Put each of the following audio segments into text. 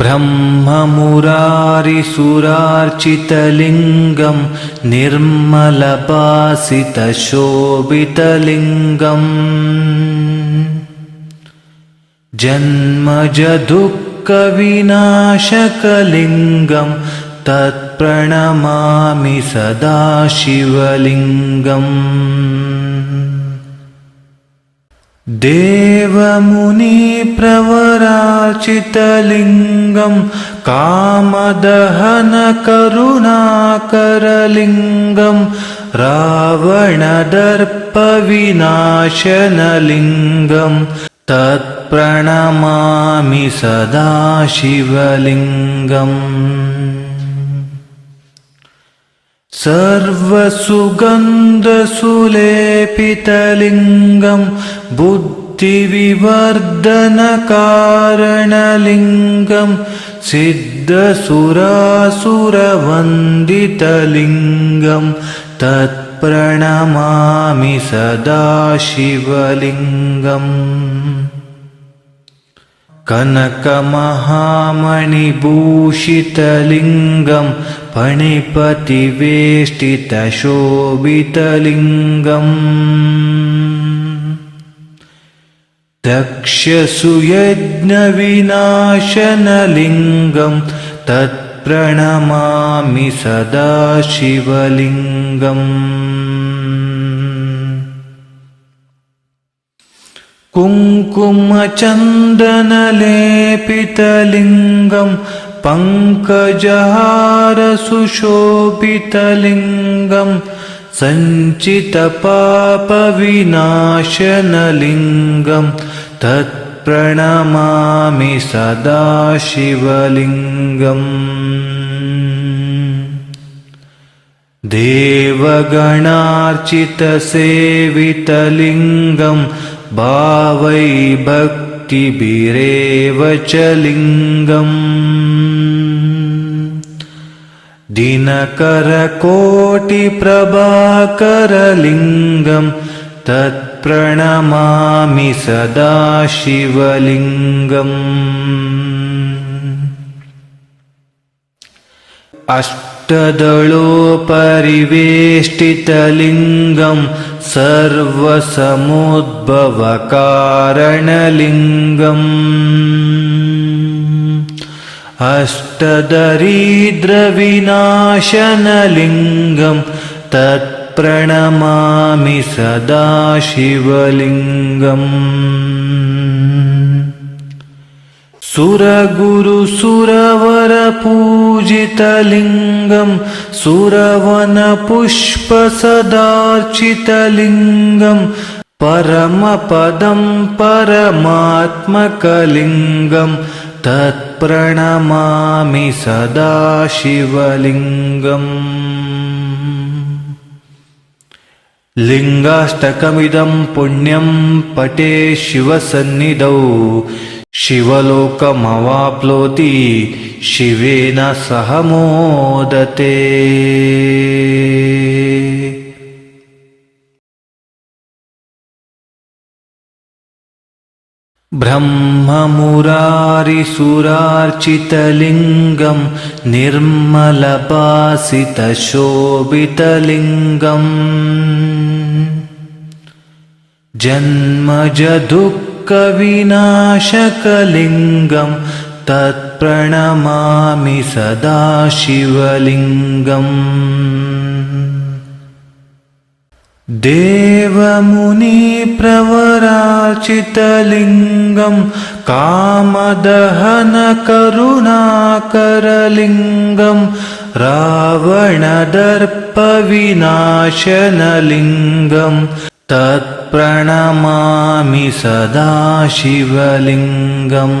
ब्रह्ममुरारिसुरार्चितलिङ्गं निर्मलपासितशोभितलिङ्गम्। जन्मजदुःखविनाशकलिङ्गं तत्प्रणमामि सदा शिवलिङ्गम् देवमुनिप्रवराचितलिङ्गं कामदहनकरुणाकरलिङ्गं रावणदर्पविनाशनलिङ्गं तत्प्रणमामि सदा शिवलिङ्गम् सर्वसुगन्धसुलेपितलिङ्गं बुद्धिविवर्धनकारणलिङ्गं सिद्धसुरासुरवन्दितलिङ्गं तत्प्रणमामि सदा शिवलिङ्गम् कनकमहामणिभूषितलिङ्गं फणिपतिवेष्टितशोभितलिङ्गम् दक्षसुयज्ञविनाशनलिङ्गं तत्प्रणमामि सदा शिवलिङ्गम् कुङ्कुमचन्दनलेपितलिङ्गं पङ्कजहारसुशोभितलिङ्गं सञ्चितपापविनाशनलिङ्गं तत्प्रणमामि सदा शिवलिङ्गम् देवगणार्चितसेवितलिङ्गं भावै भक्तिभिरेव च लिङ्गम् दिनकरकोटिप्रभाकरलिङ्गं तत्प्रणमामि सदा शिवलिङ्गम् अष्टदलोपरिवेष्टितलिङ्गं सर्वसमुद्भवकारणलिङ्गम् अष्टदरिद्रविनाशनलिङ्गं तत्प्रणमामि सदा शिवलिङ्गम् सुरगुरुसुरवरपूजितलिङ्गं सुरवनपुष्पसदार्चितलिङ्गं परमपदं परमात्मकलिङ्गं तत्प्रणमामि सदा शिवलिङ्गम् लिङ्गाष्टकमिदं पुण्यं पटे शिवसन्निधौ। शिवलोकमवाप्नोति शिवेन सह मोदते ब्रह्ममुरारिसुरार्चितलिङ्गं निर्मलपासितशोभितलिङ्गम्। जन्मजदुःखविनाशकलिङ्गं तत्प्रणमामि सदा शिवलिङ्गम् देवमुनिप्रवराचितलिङ्गं कामदहनकरुणाकरलिङ्गं रावणदर्पविनाशनलिङ्गं तत्प्रणमामि सदा शिवलिङ्गम्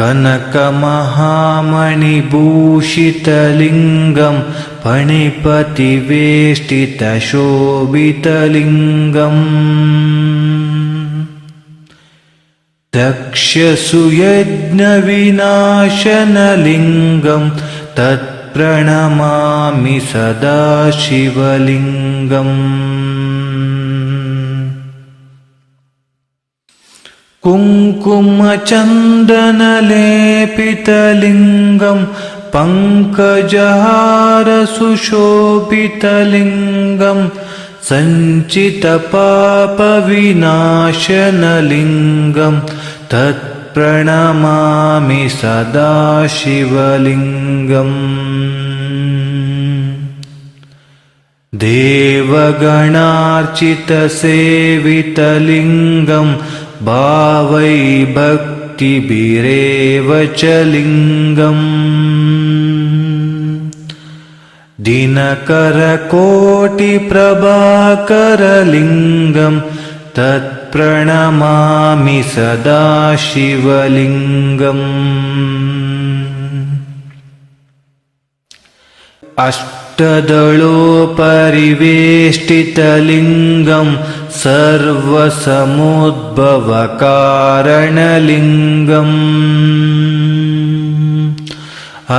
कनकमहामणिभूषितलिङ्गं फणिपतिवेष्टितशोभितलिङ्गम् दक्षसुयज्ञविनाशनलिङ्गं तत्प्रणमामि सदा कुङ्कुमचन्दनलेपितलिङ्गं पङ्कजहारसुशोभितलिङ्गं सञ्चितपापविनाशनलिङ्गं तत्प्रणमामि सदा शिवलिङ्गम् देवगणार्चितसेवितलिङ्गं भावै भक्तिभिरेव च लिङ्गम्। दिनकरकोटिप्रभाकरलिङ्गं तत्प्रणमामि सदा शिवलिङ्गम् अष्टदलोपरिवेष्टितलिङ्गं सर्वसमुद्भवकारणलिङ्गम्।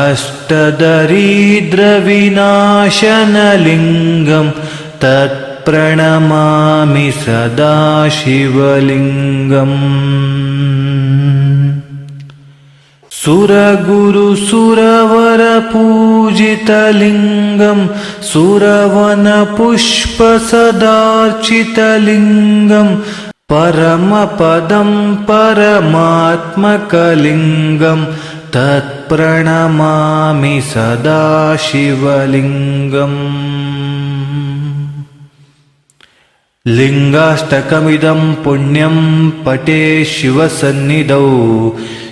अष्टदरिद्रविनाशनलिङ्गं तत्प्रणमामि सदा शिवलिङ्गम् सुरगुरुसुरवरपूजितलिङ्गं सुरवनपुष्पसदार्चितलिङ्गं परमपदं परमात्मकलिङ्गं तत्प्रणमामि सदा शिवलिङ्गम् लिङ्गाष्टकमिदं पुण्यं पटे शिवसन्निधौ